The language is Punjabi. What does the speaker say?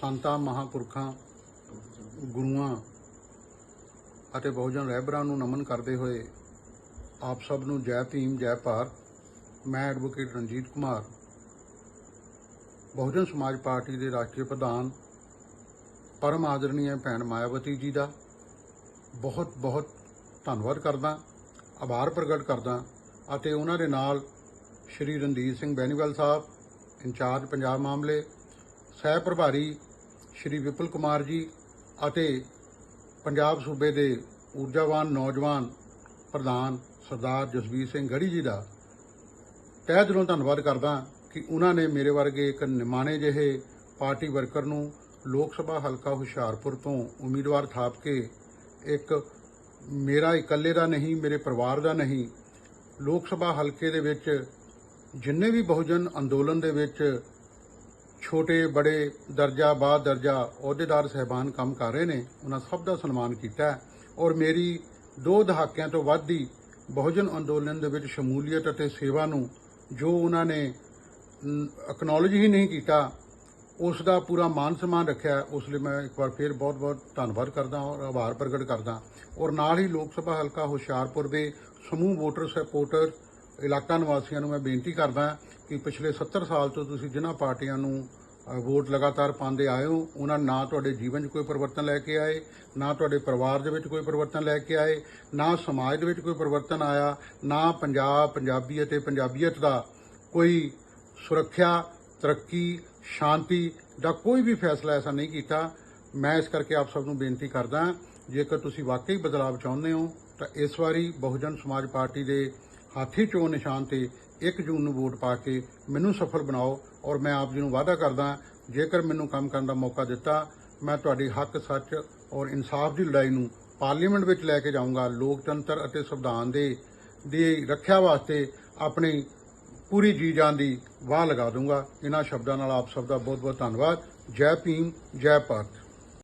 ਸੰਤਾਂ, ਮਹਾਪੁਰਖਾਂ, ਗੁਰੂਆਂ ਅਤੇ ਬਹੁਜਨ ਰਹਿਬਰਾਂ ਨੂੰ ਨਮਨ ਕਰਦੇ ਹੋਏ ਆਪ ਸਭ ਨੂੰ ਜੈ ਭੀਮ, ਜੈ ਭਾਰਤ। ਮੈਂ ਐਡਵੋਕੇਟ ਰਣਜੀਤ ਕੁਮਾਰ, ਬਹੁਜਨ ਸਮਾਜ ਪਾਰਟੀ ਦੇ ਰਾਸ਼ਟਰੀ ਪ੍ਰਧਾਨ, ਪਰਮ ਆਦਰਣੀय ਭੈਣ ਮਾਇਆਵਤੀ ਜੀ ਦਾ ਬਹੁਤ ਬਹੁਤ ਧੰਨਵਾਦ ਕਰਦਾ, ਆਭਾਰ ਪ੍ਰਗਟ ਕਰਦਾ ਅਤੇ ਉਹਨਾਂ ਦੇ ਨਾਲ ਸ਼੍ਰੀ ਰਣਜੀਤ ਸਿੰਘ ਬੈਨੀਵਾਲ ਸਾਹਿਬ, ਇੰਚਾਰਜ ਪੰਜਾਬ ਮਾਮਲੇ, ਸਹਿ ਪ੍ਰਭਾਰੀ ਸ਼੍ਰੀ ਵਿਪਲ ਕੁਮਾਰ ਜੀ ਅਤੇ ਪੰਜਾਬ ਸੂਬੇ ਦੇ ਊਰਜਾਵਾਨ ਨੌਜਵਾਨ ਪ੍ਰਧਾਨ ਸਰਦਾਰ ਜਸਵੀਰ ਸਿੰਘ ਗੜੀ ਜੀ ਦਾ ਤਹਿ ਦਿਲੋਂ ਧੰਨਵਾਦ ਕਰਦਾ ਕਿ ਉਹਨਾਂ ਨੇ ਮੇਰੇ ਵਰਗੇ ਇੱਕ ਨਿਮਾਣੇ ਜਿਹੇ ਪਾਰਟੀ ਵਰਕਰ ਨੂੰ ਲੋਕ ਸਭਾ ਹਲਕਾ ਹੁਸ਼ਿਆਰਪੁਰ ਤੋਂ ਉਮੀਦਵਾਰ ਥਾਪ ਕੇ ਇੱਕ ਮੇਰਾ ਇਕੱਲੇ ਦਾ ਨਹੀਂ, ਮੇਰੇ ਪਰਿਵਾਰ ਦਾ ਨਹੀਂ, ਲੋਕ ਸਭਾ ਹਲਕੇ ਦੇ ਵਿੱਚ ਜਿੰਨੇ ਵੀ ਬਹੁਜਨ ਅੰਦੋਲਨ ਦੇ ਵਿੱਚ ਛੋਟੇ, ਬੜੇ ਦਰਜਾ ਬਾਅਦ ਦਰਜਾ ਅਹੁਦੇਦਾਰ ਸਹਿਬਾਨ ਕੰਮ ਕਰ ਰਹੇ ਨੇ। ਉਹਨਾਂ ਸਭ ਦਾ ਸਨਮਾਨ ਕੀਤਾ ਔਰ ਮੇਰੀ ਦੋ ਦਹਾਕਿਆਂ ਤੋਂ ਵੱਧ ਦੀ ਬਹੁਜਨ ਅੰਦੋਲਨ ਦੇ ਵਿੱਚ ਸ਼ਮੂਲੀਅਤ ਅਤੇ ਸੇਵਾ ਨੂੰ ਜੋ ਉਹਨਾਂ ਨੇ ਅਕਨੋਲਜ ਹੀ ਨਹੀਂ ਕੀਤਾ, ਉਸ ਦਾ ਪੂਰਾ ਮਾਨ ਸਨਮਾਨ ਰੱਖਿਆ ਉਸ ਲਈ ਮੈਂ ਇੱਕ ਵਾਰ ਫਿਰ ਬਹੁਤ-ਬਹੁਤ ਧੰਨਵਾਦ ਕਰਦਾ ਔਰ ਆਭਾਰ ਪ੍ਰਗਟ ਕਰਦਾ ਔਰ ਨਾਲ ਹੀ ਲੋਕ ਸਭਾ ਹਲਕਾ ਹੁਸ਼ਿਆਰਪੁਰ ਦੇ ਸਮੂਹ ਵੋਟਰ ਸਪੋਰਟਰ ਇਲਾਕਾ ਨਿਵਾਸੀਆਂ ਨੂੰ ਮੈਂ ਬੇਨਤੀ ਕਰਦਾ ਕਿ ਪਿਛਲੇ 70 ਸਾਲ ਤੋਂ ਤੁਸੀਂ ਜਿਨ੍ਹਾਂ ਪਾਰਟੀਆਂ ਨੂੰ ਵੋਟ ਲਗਾਤਾਰ ਪਾਉਂਦੇ ਆਏ ਹੋ, ਉਹਨਾਂ ਨਾ ਤੁਹਾਡੇ ਜੀਵਨ 'ਚ ਕੋਈ ਪਰਿਵਰਤਨ ਲੈ ਕੇ ਆਏ, ਨਾ ਤੁਹਾਡੇ ਪਰਿਵਾਰ ਦੇ ਵਿੱਚ ਕੋਈ ਪਰਿਵਰਤਨ ਲੈ ਕੇ ਆਏ, ਨਾ ਸਮਾਜ ਦੇ ਵਿੱਚ ਕੋਈ ਪਰਿਵਰਤਨ ਆਇਆ, ਨਾ ਪੰਜਾਬ, ਪੰਜਾਬੀ ਅਤੇ ਪੰਜਾਬੀਅਤ ਦਾ ਕੋਈ ਸੁਰੱਖਿਆ, ਤਰੱਕੀ, ਸ਼ਾਂਤੀ ਦਾ ਕੋਈ ਵੀ ਫੈਸਲਾ ਐਸਾ ਨਹੀਂ ਕੀਤਾ। ਮੈਂ ਇਸ ਕਰਕੇ ਆਪ ਸਭ ਨੂੰ ਬੇਨਤੀ ਕਰਦਾ ਜੇਕਰ ਤੁਸੀਂ ਵਾਕਈ ਬਦਲਾਅ ਚਾਹੁੰਦੇ ਹੋ, ਤਾਂ ਇਸ ਵਾਰੀ ਬਹੁਜਨ ਸਮਾਜ ਪਾਰਟੀ ਦੇ ਹਾਥੀ ਚੋਣ ਨਿਸ਼ਾਨ ਤੇ 1 ਜੂਨ ਨੂੰ ਵੋਟ ਪਾ ਕੇ ਮੈਨੂੰ ਸਫਲ ਬਣਾਓ ਔਰ ਮੈਂ ਆਪ ਜੀ ਨੂੰ ਵਾਅਦਾ ਕਰਦਾ ਜੇਕਰ ਮੈਨੂੰ ਕੰਮ ਕਰਨ ਦਾ ਮੌਕਾ ਦਿੱਤਾ, ਮੈਂ ਤੁਹਾਡੀ ਹੱਕ, ਸੱਚ ਔਰ ਇਨਸਾਫ ਦੀ ਲੜਾਈ ਨੂੰ ਪਾਰਲੀਮੈਂਟ ਵਿੱਚ ਲੈ ਕੇ ਜਾਊਂਗਾ। ਲੋਕਤੰਤਰ ਅਤੇ ਸੰਵਿਧਾਨ ਦੇ, ਦੀ ਰੱਖਿਆ ਵਾਸਤੇ ਆਪਣੀ ਪੂਰੀ ਜੀ ਜਾਨ ਦੀ ਵਾਹ ਲਗਾ ਦੂੰਗਾ। ਇਹਨਾਂ ਸ਼ਬਦਾਂ ਨਾਲ ਆਪ ਸਭ ਦਾ ਬਹੁਤ ਬਹੁਤ ਧੰਨਵਾਦ। ਜੈ ਭੀਮ, ਜੈ ਭਾਰਤ।